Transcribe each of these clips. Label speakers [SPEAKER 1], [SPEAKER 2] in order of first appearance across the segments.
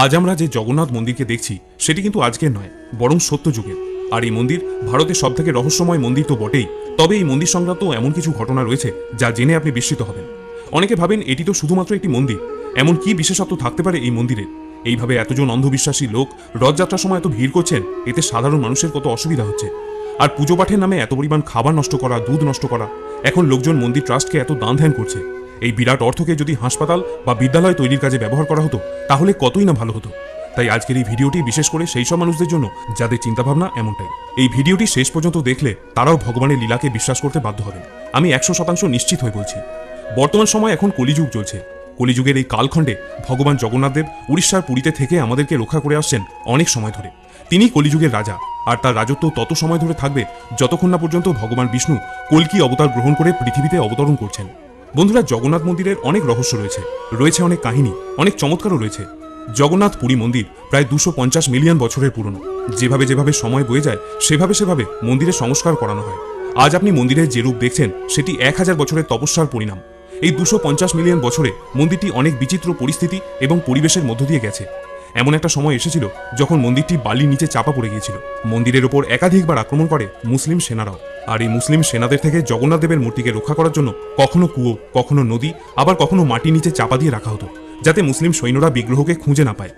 [SPEAKER 1] আজ আমরা যে জগন্নাথ মন্দিরকে দেখছি, সেটি কিন্তু আজকের নয়, বরং সত্য যুগের। আর এই মন্দির ভারতের সব থেকে রহস্যময় মন্দির তো বটেই, তবে এই মন্দির সংক্রান্ত এমন কিছু ঘটনা রয়েছে যা জেনে আপনি বিস্মিত হবেন। অনেকে ভাবেন এটি তো শুধুমাত্র একটি মন্দির, এমন কি বিশেষত্ব থাকতে পারে এই মন্দিরে? এইভাবে এতজন অন্ধবিশ্বাসী লোক রথযাত্রার সময় এত ভিড় করছেন, এতে সাধারণ মানুষের কত অসুবিধা হচ্ছে। আর পুজো পাঠের নামে এত পরিমাণ খাবার নষ্ট করা, দুধ নষ্ট করা, এখন লোকজন মন্দির ট্রাস্টকে এত দান ধ্যান করছে। এই বিরাট অর্থকে যদি হাসপাতাল বা বিদ্যালয় তৈরির কাজে ব্যবহার করা হতো, তাহলে কতই না ভালো হতো। তাই আজকের এই ভিডিওটি বিশেষ করে সেই সব মানুষদের জন্য, যাদের চিন্তাভাবনা এমনটাই। এই ভিডিওটি শেষ পর্যন্ত দেখলে তারাও ভগবানের লীলাকে বিশ্বাস করতে বাধ্য হবেন। আমি একশো শতাংশ নিশ্চিত হয়ে বলছি। বর্তমান সময় এখন কলিযুগ চলছে। কলিযুগের এই কালখণ্ডে ভগবান জগন্নাথদেব উড়িষ্যার পুরীতে থেকে আমাদেরকে রক্ষা করে আসছেন অনেক সময় ধরে। তিনি কলিযুগের রাজা, আর তার রাজত্ব তত সময় ধরে থাকবে যতক্ষণ না পর্যন্ত ভগবান বিষ্ণু কল্কি অবতার গ্রহণ করে পৃথিবীতে অবতরণ করছেন। বন্ধুরা, জগন্নাথ মন্দিরের অনেক রহস্য রয়েছে। রয়েছে অনেক কাহিনী, অনেক চমৎকারও রয়েছে। জগন্নাথ পুরী মন্দির প্রায় দুশো মিলিয়ন বছরের পুরনো। যেভাবে যেভাবে সময় বয়ে যায়, সেভাবে সেভাবে মন্দিরের সংস্কার করানো হয়। আজ আপনি মন্দিরের যে রূপ দেখছেন, সেটি এক হাজার বছরের তপস্যার পরিণাম। এই দুশো মিলিয়ন বছরে মন্দিরটি অনেক বিচিত্র পরিস্থিতি এবং পরিবেশের মধ্য দিয়ে গেছে। এমন একটা সময় এসেছিল যখন মন্দিরটি বালির নিচে চাপা পড়ে গিয়েছিল। মন্দিরের ওপর একাধিকবার আক্রমণ করে মুসলিম সেনারাও। আর এই মুসলিম সেনাদের থেকে জগন্নাথ দেবের মূর্তিকে রক্ষা করার জন্য কখনো কুয়ো, কখনো নদী, আবার কখনো মাটির নিচে চাপা দিয়ে রাখা হতো, যাতে মুসলিম সৈন্যরা বিগ্রহকে খুঁজে না পায়।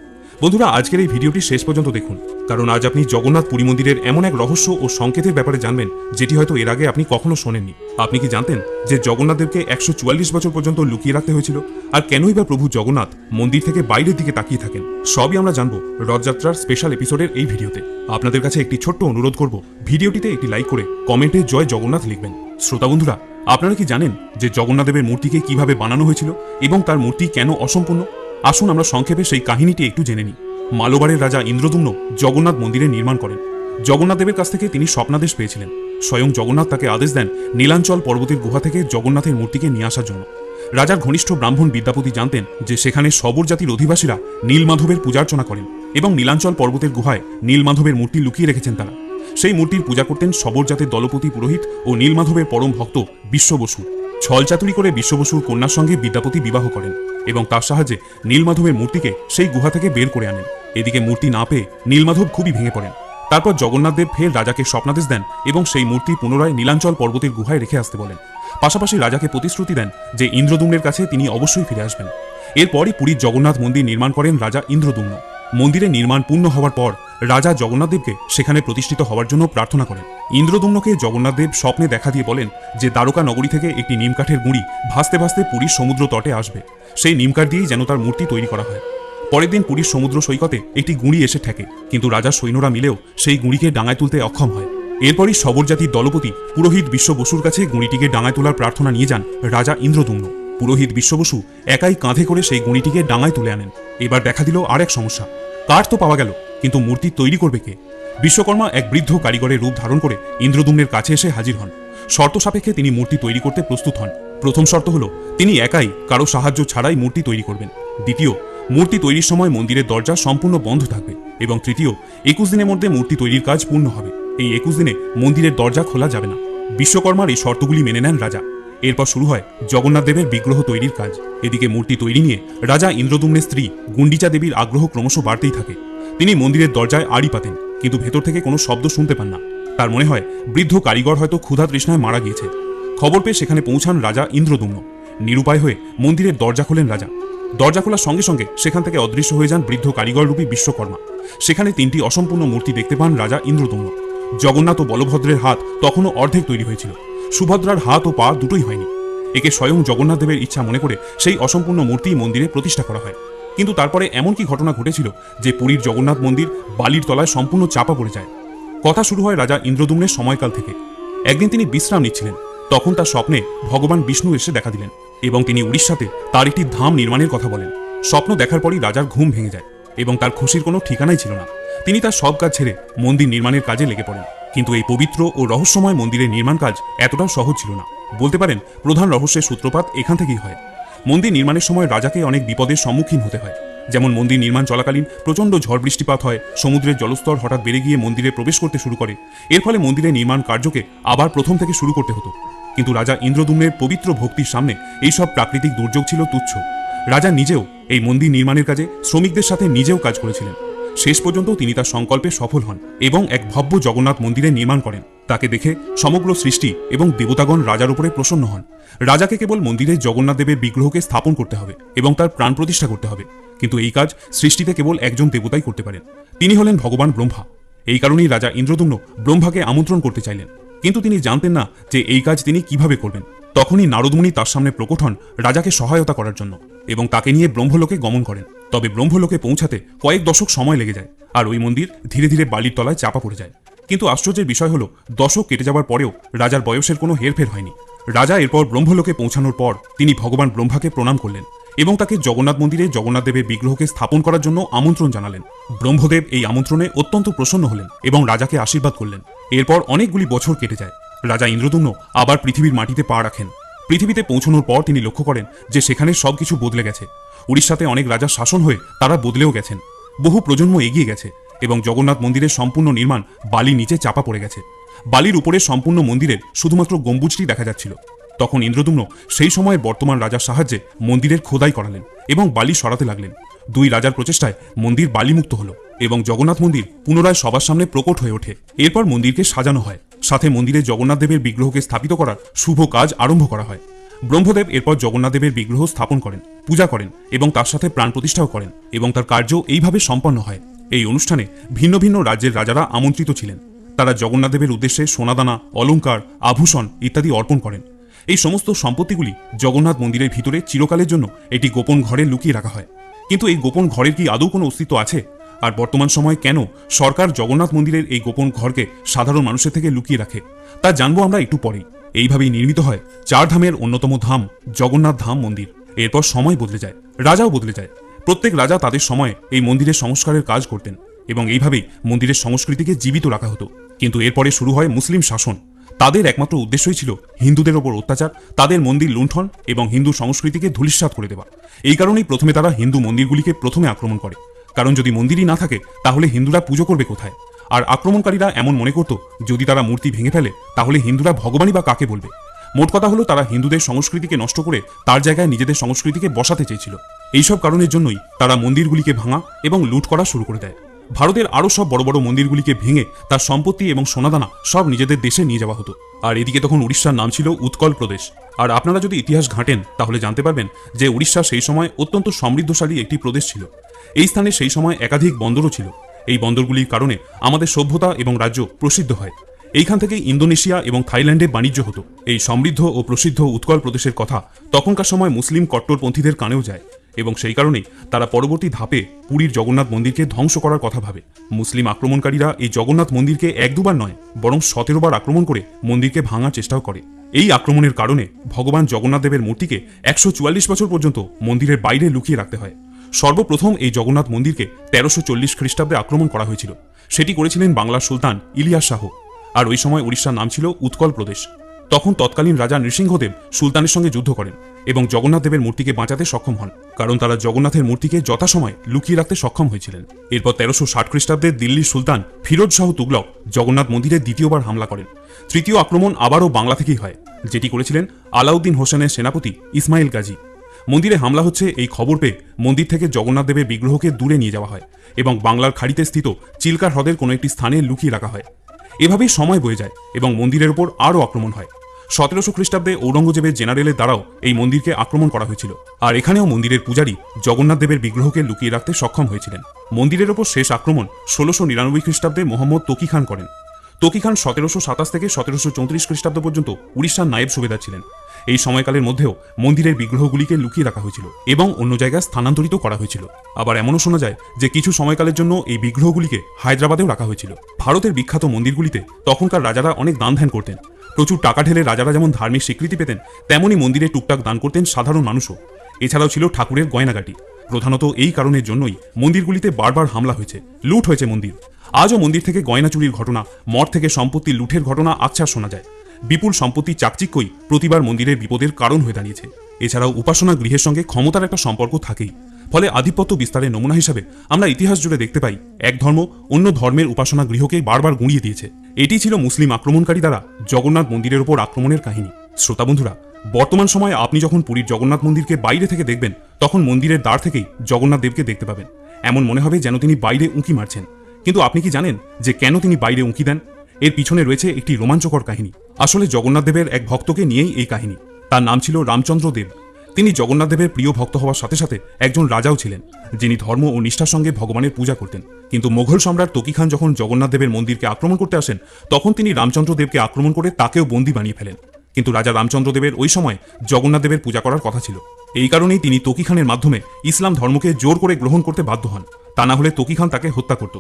[SPEAKER 1] বন্ধুরা, আজকের এই ভিডিওটি শেষ পর্যন্ত দেখুন, কারণ আজ আপনি জগন্নাথ পুরী মন্দিরের এমন এক রহস্য ও সংকেতের ব্যাপারে জানবেন, যেটি হয়তো এর আগে আপনি কখনো শোনেননি। আপনি কি জানতেন যে জগন্নাথদেবকে একশো বছর পর্যন্ত লুকিয়ে রাখতে হয়েছিল? আর কেনই বা প্রভু জগন্নাথ মন্দির থেকে বাইরের দিকে তাকিয়ে থাকেন? সবই আমরা জানব রথযাত্রার স্পেশাল এপিসোডের এই ভিডিওতে। আপনাদের কাছে একটি ছোট্ট অনুরোধ করব, ভিডিওটিতে একটি লাইক করে কমেন্টে জয় জগন্নাথ লিখবেন। শ্রোতা বন্ধুরা, আপনারা কি জানেন যে জগন্নাথদেবের মূর্তিকে কীভাবে বানানো হয়েছিল এবং তার মূর্তি কেন অসম্পূর্ণ? আসুন আমরা সংক্ষেপে সেই কাহিনীটি একটু জেনে নিই। মালোবারের রাজা ইন্দ্রদুম্ন জগন্নাথ মন্দিরের নির্মাণ করেন। জগন্নাথ দেবের কাছ থেকে তিনি স্বপ্নাদেশ পেয়েছিলেন। স্বয়ং জগন্নাথ তাকে আদেশ দেন নীলাঞ্চল পর্বতের গুহা থেকে জগন্নাথের মূর্তিকে নিয়ে আসার জন্য। রাজার ঘনিষ্ঠ ব্রাহ্মণ বিদ্যাপতি জানতেন যে সেখানে সবর জাতির অধিবাসীরা নীলমাধবের পূজার্চনা করেন এবং নীলাঞ্চল পর্বতের গুহায় নীলমাধবের মূর্তি লুকিয়ে রেখেছেন তারা। সেই মূর্তির পূজা করতেন সবর জাতের দলপতি পুরোহিত ও নীলমাধবের পরম ভক্ত বিশ্ববসু। ছলচাতুরি করে বিশ্ব বসুর কন্যার সঙ্গে বিদ্যাপতি বিবাহ করেন। এবং তার সাহায্যে নীলমাধবের মূর্তিকে সেই গুহা থেকে বের করে আনেন। এদিকে মূর্তি না পেয়ে নীলমাধব খুবই ভেঙে পড়েন। তারপর জগন্নাথদেব ফের রাজাকে স্বপ্নাদেশ দেন এবং সেই মূর্তি পুনরায় নীলাঞ্চল পর্বতের গুহায় রেখে আসতে বলেন। পাশাপাশি রাজাকে প্রতিশ্রুতি দেন যে ইন্দ্রদুম্নের কাছে তিনি অবশ্যই ফিরে আসবেন। এরপরই পুরীর জগন্নাথ মন্দির নির্মাণ করেন রাজা ইন্দ্রদুম্ন। মন্দিরের নির্মাণ পূর্ণ হওয়ার পর রাজা জগন্নাথদেবকে সেখানে প্রতিষ্ঠিত হওয়ার জন্য প্রার্থনা করেন। ইন্দ্রদুম্নকে জগন্নাথদেব স্বপ্নে দেখা দিয়ে বলেন যে দ্বারকা নগরী থেকে একটি নিমকাঠের গুঁড়ি ভাসতে ভাসতে পুরীর সমুদ্র তটে আসবে। সেই নিমকাঠ দিয়েই যেন তার মূর্তি তৈরি করা হয়। পরের দিন পুরীর সমুদ্র সৈকতে একটি গুঁড়ি এসে ঠেকে, কিন্তু রাজার সৈন্যরা মিলেও সেই গুঁড়িকে ডাঙায় তুলতে অক্ষম হয়। এরপরই সবর জাতির দলপতি পুরোহিত বিশ্ব বসুর কাছে গুঁড়িটিকে ডাঙায় তোলার প্রার্থনা নিয়ে যান রাজা ইন্দ্রদুম্ন। পুরোহিত বিশ্ববসু একাই কাঁধে করে সেই গুঁড়িটিকে ডাঙায় তুলে আনেন। এবার দেখা দিল আর এক সমস্যা। কাঠ তো পাওয়া গেল, কিন্তু মূর্তি তৈরি করবে কে? বিশ্বকর্মা এক বৃদ্ধ কারিগরের রূপ ধারণ করে ইন্দ্রদুম্নের কাছে এসে হাজির হন। শর্ত সাপেক্ষে তিনি মূর্তি তৈরি করতে প্রস্তুত হন। প্রথম শর্ত হলো, তিনি একাই কারও সাহায্য ছাড়াই মূর্তি তৈরি করবেন। দ্বিতীয়, মূর্তি তৈরির সময় মন্দিরের দরজা সম্পূর্ণ বন্ধ থাকবে। এবং তৃতীয়, একুশ দিনের মধ্যে মূর্তি তৈরির কাজ পূর্ণ হবে। এই একুশ দিনে মন্দিরের দরজা খোলা যাবে না। বিশ্বকর্মার এই শর্তগুলি মেনে নেন রাজা। এরপর শুরু হয় জগন্নাথ দেবের বিগ্রহ তৈরির কাজ। এদিকে মূর্তি তৈরি নিয়ে রাজা ইন্দ্রদুম্নের স্ত্রী গুন্ডিচা দেবীর আগ্রহ ক্রমশ বাড়তেই থাকে। তিনি মন্দিরের দরজায় আড়ি পাতেন, কিন্তু ভেতর থেকে কোনো শব্দ শুনতে পান না। তার মনে হয় বৃদ্ধ কারিগর হয়তো ক্ষুধা তৃষ্ণায় মারা গিয়েছে। খবর পেয়ে সেখানে পৌঁছান রাজা ইন্দ্রদুম্ন। নিরুপায় হয়ে মন্দিরের দরজা খোলেন রাজা। দরজা খোলার সঙ্গে সঙ্গে সেখান থেকে অদৃশ্য হয়ে যান বৃদ্ধ কারিগর রূপী বিশ্বকর্মা। সেখানে তিনটি অসম্পূর্ণ মূর্তি দেখতে পান রাজা ইন্দ্রদুম্ন। জগন্নাথ ও বলভদ্রের হাত তখনও অর্ধেক তৈরি হয়েছিল। সুভদ্রার হাত ও পা দুটোই হয়নি। একে স্বয়ং জগন্নাথ দেবের ইচ্ছা মনে করে সেই অসম্পূর্ণ মূর্তি মন্দিরে প্রতিষ্ঠা করা হয়। কিন্তু তারপরে এমন কি ঘটনা ঘটেছিল যে পুরীর জগন্নাথ মন্দির বালির তলায় সম্পূর্ণ চাপা পড়ে যায়? কথা শুরু হয় রাজা ইন্দ্রদুম্নের সময়কাল থেকে। একদিন তিনি বিশ্রাম নিচ্ছিলেন। তখন তার স্বপ্নে ভগবান বিষ্ণু এসে দেখা দিলেন এবং তিনি উড়িষ্যাতে তার একটি ধাম নির্মাণের কথা বলেন। স্বপ্ন দেখার পরই রাজার ঘুম ভেঙে যায় এবং তার খুশির কোনো ঠিকানাই ছিল না। তিনি তার সব কাজ ছেড়ে মন্দির নির্মাণের কাজে লেগে পড়েন। কিন্তু এই পবিত্র ও রহস্যময় মন্দিরের নির্মাণ কাজ এতটাও সহজ ছিল না। বলতে পারেন, প্রধান রহস্যের সূত্রপাত এখান থেকেই হয়। মন্দির নির্মাণের সময় রাজাকে অনেক বিপদের সম্মুখীন হতে হয়। যেমন মন্দির নির্মাণ চলাকালীন প্রচণ্ড ঝড় বৃষ্টিপাত হয়, সমুদ্রের জলস্তর হঠাৎ বেড়ে গিয়ে মন্দিরে প্রবেশ করতে শুরু করে। এর ফলে মন্দিরের নির্মাণ কার্যকে আবার প্রথম থেকে শুরু করতে হতো। কিন্তু রাজা ইন্দ্রদুম্নের পবিত্র ভক্তির সামনে এইসব প্রাকৃতিক দুর্যোগ ছিল তুচ্ছ। রাজা নিজেও এই মন্দির নির্মাণের কাজে শ্রমিকদের সাথে নিজেও কাজ করেছিলেন। শেষ পর্যন্ত তিনি তার সংকল্পে সফল হন এবং এক ভব্য জগন্নাথ মন্দিরের নির্মাণ করেন। তাকে দেখে সমগ্র সৃষ্টি এবং দেবতাগণ রাজার উপরে প্রসন্ন হন। রাজাকে কেবল মন্দিরে জগন্নাথ দেবের বিগ্রহকে স্থাপন করতে হবে এবং তার প্রাণ প্রতিষ্ঠা করতে হবে। কিন্তু এই কাজ সৃষ্টিতে কেবল একজন দেবতাই করতে পারেন। তিনি হলেন ভগবান ব্রহ্মা। এই কারণেই রাজা ইন্দ্রদুম্ন ব্রহ্মাকে আমন্ত্রণ করতে চাইলেন। কিন্তু তিনি জানতেন না যে এই কাজ তিনি কীভাবে করবেন। তখনই নারদমুনি তার সামনে প্রকট হন রাজাকে সহায়তা করার জন্য এবং তাকে নিয়ে ব্রহ্মলোকে গমন করেন। তবে ব্রহ্মলোকে পৌঁছাতে কয়েক দশক সময় লেগে যায় আর ওই মন্দির ধীরে ধীরে বালির তলায় চাপা পড়ে যায়। কিন্তু আশ্চর্যের বিষয় হলো, দশক কেটে যাওয়ার পরেও রাজার বয়সের কোনো হেরফের হয়নি। রাজা এরপর ব্রহ্মলোকে পৌঁছানোর পর তিনি ভগবান ব্রহ্মাকে প্রণাম করলেন এবং তাকে জগন্নাথ মন্দিরে জগন্নাথ দেবের বিগ্রহকে স্থাপন করার জন্য আমন্ত্রণ জানালেন। ব্রহ্মদেব এই আমন্ত্রণে অত্যন্ত প্রসন্ন হলেন এবং রাজাকে আশীর্বাদ করলেন। এরপর অনেকগুলি বছর কেটে যায়। রাজা ইন্দ্রদুম্ন আবার পৃথিবীর মাটিতে পা রাখেন। পৃথিবীতে পৌঁছানোর পর তিনি লক্ষ্য করেন যে সেখানে সবকিছু বদলে গেছে। উড়িষ্যাতে অনেক রাজার শাসন হয়ে তারা বদলেও গেছেন। বহু প্রজন্ম এগিয়ে গেছে এবং জগন্নাথ মন্দিরের সম্পূর্ণ নির্মাণ বালি নিচে চাপা পড়ে গেছে। বালির উপরে সম্পূর্ণ মন্দিরের শুধুমাত্র গম্বুজটি দেখা যাচ্ছিল। তখন ইন্দ্রদুম্ন সেই সময় বর্তমান রাজার সাহায্যে মন্দিরের খোদাই করালেন এবং বালি সরাতে লাগলেন। দুই রাজার প্রচেষ্টায় মন্দির বালিমুক্ত হলো এবং জগন্নাথ মন্দির পুনরায় সবার সামনে প্রকট হয়ে ওঠে। এরপর মন্দিরকে সাজানো হয়। সাথে মন্দিরে জগন্নাথ দেবের বিগ্রহকে স্থাপিত করার শুভ কাজ আরম্ভ করা হয়। ব্রহ্মদেব এরপর জগন্নাথ দেবের বিগ্রহ স্থাপন করেন, পূজা করেন এবং তার সাথে প্রাণ প্রতিষ্ঠাও করেন এবং তার কার্য এইভাবে সম্পন্ন হয়। এই অনুষ্ঠানে ভিন্ন ভিন্ন রাজ্যের রাজারা আমন্ত্রিত ছিলেন। তারা জগন্নাথ দেবের উদ্দেশ্যে সোনাদানা অলঙ্কার আভূষণ ইত্যাদি অর্পণ করেন। এই সমস্ত সম্পত্তিগুলি জগন্নাথ মন্দিরের ভিতরে চিরকালের জন্য এটি গোপন ঘরে লুকিয়ে রাখা হয়। কিন্তু এই গোপন ঘরের কি আদৌ কোনো অস্তিত্ব আছে? আর বর্তমান সময়ে কেন সরকার জগন্নাথ মন্দিরের এই গোপন ঘরকে সাধারণ মানুষের থেকে লুকিয়ে রাখে, তা জানব আমরা একটু পরেই। এইভাবেই নির্মিত হয় চার ধামের অন্যতম ধাম, জগন্নাথ ধাম মন্দির। এরপর সময় বদলে যায়, রাজাও বদলে যায়। প্রত্যেক রাজা তাদের সময়ে এই মন্দিরের সংস্কারের কাজ করতেন এবং এইভাবেই মন্দিরের সংস্কৃতিকে জীবিত রাখা হতো। কিন্তু এরপরে শুরু হয় মুসলিম শাসন। তাদের একমাত্র উদ্দেশ্যই ছিল হিন্দুদের ওপর অত্যাচার, তাদের মন্দির লুণ্ঠন এবং হিন্দু সংস্কৃতিকে ধূলিসাৎ করে দেওয়া। এই কারণেই প্রথমে তারা হিন্দু মন্দিরগুলিকে প্রথমে আক্রমণ করে। কারণ যদি মন্দিরই না থাকে, তাহলে হিন্দুরা পুজো করবে কোথায়? আর আক্রমণকারীরা এমন মনে করত, যদি তারা মূর্তি ভেঙে ফেলে, তাহলে হিন্দুরা ভগবানই বা কাকে বলবে? মোট কথা হলো, তারা হিন্দুদের সংস্কৃতিকে নষ্ট করে তার জায়গায় নিজেদের সংস্কৃতিকে বসাতে চেয়েছিল। এইসব কারণের জন্যই তারা মন্দিরগুলিকে ভাঙা এবং লুট করা শুরু করে দেয়। ভারতের আরও সব বড় বড় মন্দিরগুলিকে ভেঙে তার সম্পত্তি এবং সোনাদানা সব নিজেদের দেশে নিয়ে যাওয়া হতো। আর এদিকে তখন উড়িষ্যার নাম ছিল উৎকল প্রদেশ। আর আপনারা যদি ইতিহাস ঘাঁটেন, তাহলে জানতে পারবেন যে উড়িষ্যা সেই সময় অত্যন্ত সমৃদ্ধশালী একটি প্রদেশ ছিল। এই স্থানে সেই সময় একাধিক বন্দরও ছিল। এই বন্দরগুলির কারণে আমাদের সভ্যতা এবং রাজ্য প্রসিদ্ধ হয়। এইখান থেকে ইন্দোনেশিয়া এবং থাইল্যান্ডে বাণিজ্য হতো। এই সমৃদ্ধ ও প্রসিদ্ধ উৎকল প্রদেশের কথা তখনকার সময় মুসলিম কট্টরপন্থীদের কানেও যায়। এবং সেই কারণেই তারা পরবর্তী ধাপে পুরীর জগন্নাথ মন্দিরকে ধ্বংস করার কথা ভাবে। মুসলিম আক্রমণকারীরা এই জগন্নাথ মন্দিরকে এক দুবার নয়, বরং সতেরো বার আক্রমণ করে মন্দিরকে ভাঙার চেষ্টাও করে। এই আক্রমণের কারণে ভগবান জগন্নাথ দেবের মূর্তিকে একশো চুয়াল্লিশ বছর পর্যন্ত মন্দিরের বাইরে লুকিয়ে রাখতে হয়। সর্বপ্রথম এই জগন্নাথ মন্দিরকে তেরোশো চল্লিশ খ্রিস্টাব্দে আক্রমণ করা হয়েছিল। সেটি করেছিলেন বাংলার সুলতান ইলিয়াস শাহ। আর ওই সময় উড়িষ্যার নাম ছিল উৎকল প্রদেশ। তখন তৎকালীন রাজা নৃসিংহদেব সুলতানের সঙ্গে যুদ্ধ করেন এবং জগন্নাথ দেবের মূর্তিকে বাঁচাতে সক্ষম হন, কারণ তারা জগন্নাথের মূর্তিকে যথাসময় লুকিয়ে রাখতে সক্ষম হয়েছিলেন। এরপর তেরোশো ষাট খ্রিস্টাব্দে দিল্লির সুলতান ফিরোজ শাহ তুগলক জগন্নাথ মন্দিরে দ্বিতীয়বার হামলা করেন। তৃতীয় আক্রমণ আবারও বাংলা থেকেই হয়, যেটি করেছিলেন আলাউদ্দিন হোসেনের সেনাপতি ইসমাইল গাজী। মন্দিরে হামলা হচ্ছে এই খবর পেয়ে মন্দির থেকে জগন্নাথ দেবের বিগ্রহকে দূরে নিয়ে যাওয়া হয় এবং বাংলার খাড়িতে স্থিত চিল্কার হ্রদের কোনো একটি স্থানে লুকিয়ে রাখা হয়। এভাবেই সময় বয়ে যায় এবং মন্দিরের ওপর আরও আক্রমণ হয়। সতেরোশো খ্রিস্টাব্দে ঔরঙ্গজেবের জেনারেলের দ্বারাও এই মন্দিরকে আক্রমণ করা হয়েছিল। আর এখানেও মন্দিরের পূজারী জগন্নাথ দেবের বিগ্রহকে লুকিয়ে রাখতে সক্ষম হয়েছিলেন। মন্দিরের ওপর শেষ আক্রমণ ষোলোশো নিরানব্বই খ্রিস্টাব্দে মোহাম্মদ তকি খান করেন। তকি খান সতেরোশো সাতাশ থেকে সতেরোশো চৌত্রিশ খ্রিস্টাব্দ পর্যন্ত উড়িষ্যার নায়েব সুবেদার ছিলেন। এই সময়কালের মধ্যেও মন্দিরের বিগ্রহগুলিকে লুকিয়ে রাখা হয়েছিল এবং অন্য জায়গায় স্থানান্তরিত করা হয়েছিল। আবার এমনও শোনা যায় যে কিছু সময়কালের জন্য এই বিগ্রহগুলিকে হায়দ্রাবাদেও রাখা হয়েছিল। ভারতের বিখ্যাত মন্দিরগুলিতে তখনকার রাজারা অনেক দান ধ্যান করতেন। প্রচুর টাকা ঢেলে রাজারা যেমন ধার্মিক স্বীকৃতি পেতেন, তেমনই মন্দিরে টুকটাক দান করতেন সাধারণ মানুষও। এছাড়াও ছিল ঠাকুরের গয়নাগাটি। প্রধানত এই কারণের জন্যই মন্দিরগুলিতে বারবার হামলা হয়েছে, লুট হয়েছে মন্দির। আজও মন্দির থেকে গয়না চুরির ঘটনা, মঠ থেকে সম্পত্তি লুঠের ঘটনা আচ্ছা শোনা যায়। বিপুল সম্পত্তি চাকচিক্যই প্রতিবার মন্দিরের বিপদের কারণ হয়ে দাঁড়িয়েছে। এছাড়াও উপাসনা গৃহের সঙ্গে ক্ষমতার একটা সম্পর্ক থাকেই। ফলে আধিপত্য বিস্তারের নমুনা হিসাবে আমরা ইতিহাস জুড়ে দেখতে পাই, এক ধর্ম অন্য ধর্মের উপাসনা গৃহকে বারবার গুঁড়িয়ে দিয়েছে। এটি ছিল মুসলিম আক্রমণকারী দ্বারা জগন্নাথ মন্দিরের ওপর আক্রমণের কাহিনী। শ্রোতা বন্ধুরা, বর্তমান সময়ে আপনি যখন পুরীর জগন্নাথ মন্দিরকে বাইরে থেকে দেখবেন, তখন মন্দিরের দ্বার থেকেই জগন্নাথ দেবকে দেখতে পাবেন। এমন মনে হবে যেন তিনি বাইরে উঁকি মারছেন। কিন্তু আপনি কি জানেন যে কেন তিনি বাইরে উঁকি দেন? এর পিছনে রয়েছে একটি রোমাঞ্চকর কাহিনী। আসলে জগন্নাথ দেবের এক ভক্তকে নিয়েই এই কাহিনী। তার নাম ছিল রামচন্দ্র দেব। তিনি জগন্নাথ দেবের প্রিয় ভক্ত হওয়ার সাথে সাথে একজন রাজাও ছিলেন, যিনি ধর্ম ও নিষ্ঠার সঙ্গে ভগবানের পূজা করতেন। কিন্তু মোঘল সম্রাট তকি খান যখন জগন্নাথ দেবের মন্দিরকে আক্রমণ করতে আসেন, তখন তিনি রামচন্দ্র দেবকে আক্রমণ করে তাকেও বন্দী বানিয়ে ফেলেন। কিন্তু রাজা রামচন্দ্র দেবের ওই সময় জগন্নাথ দেবের পূজা করার কথা ছিল। এই কারণেই তিনি তকি খানের মাধ্যমে ইসলাম ধর্মকে জোর করে গ্রহণ করতে বাধ্য হন। তা না হলে তকি খান তাকে হত্যা করত।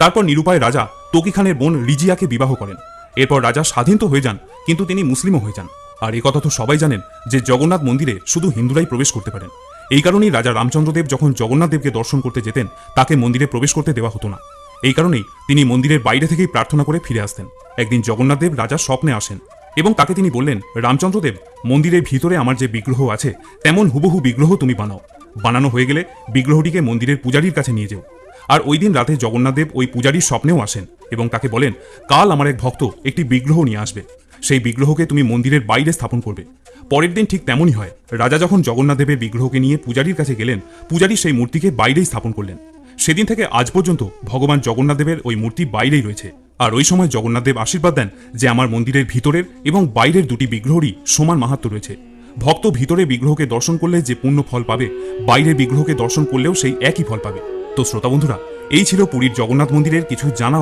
[SPEAKER 1] তারপর নিরুপায় রাজা তকি খানের বোন রিজিয়াকে বিবাহ করেন। এরপর রাজা স্বাধীন তো হয়ে যান, কিন্তু তিনি মুসলিমও হয়ে যান। আর এই কথা তো সবাই জানেন যে জগন্নাথ মন্দিরে শুধু হিন্দুরাই প্রবেশ করতে পারেন। এই কারণেই রাজা রামচন্দ্রদেব যখন জগন্নাথ দেবকে দর্শন করতে যেতেন, তাকে মন্দিরে প্রবেশ করতে দেওয়া হতো না। এই কারণেই তিনি মন্দিরের বাইরে থেকেই প্রার্থনা করে ফিরে আসতেন। একদিন জগন্নাথ দেব রাজার স্বপ্নে আসেন এবং তাকে তিনি বললেন, রামচন্দ্রদেব, মন্দিরের ভিতরে আমার যে বিগ্রহ আছে, তেমন হুবহু বিগ্রহ তুমি বানাও। বানানো হয়ে গেলে বিগ্রহটিকে মন্দিরের পূজারীর কাছে নিয়ে যেও। আর ওই দিন রাতে জগন্নাথদেব ওই পূজারীর স্বপ্নেও আসেন এবং তাকে বলেন, কাল আমার এক ভক্ত একটি বিগ্রহ নিয়ে আসবে। সেই বিগ্রহকে তুমি মন্দিরের বাইরে স্থাপন করবে। পরের দিন ঠিক তেমনই হয়। রাজা যখন জগন্নাথদেবের বিগ্রহকে নিয়ে পূজারীর কাছে গেলেন, পূজারী সেই মূর্তিকে বাইরেই স্থাপন করলেন। সেদিন থেকে আজ পর্যন্ত ভগবান জগন্নাথদেবের ওই মূর্তি বাইরেই রয়েছে। আর ওই সময় জগন্নাথদেব আশীর্বাদ দেন যে আমার মন্দিরের ভিতরের এবং বাইরের দুটি বিগ্রহরই সমান মাহাত্ম রয়েছে। ভক্ত ভিতরে বিগ্রহকে দর্শন করলে যে পূর্ণ ফল পাবে বাইরের বিগ্রহকে দর্শন করলেও সেই একই ফল পাবে। তো শ্রোতা বন্ধুরা, এই ছিল পুরীর জগন্নাথ মন্দিরের কিছু জানা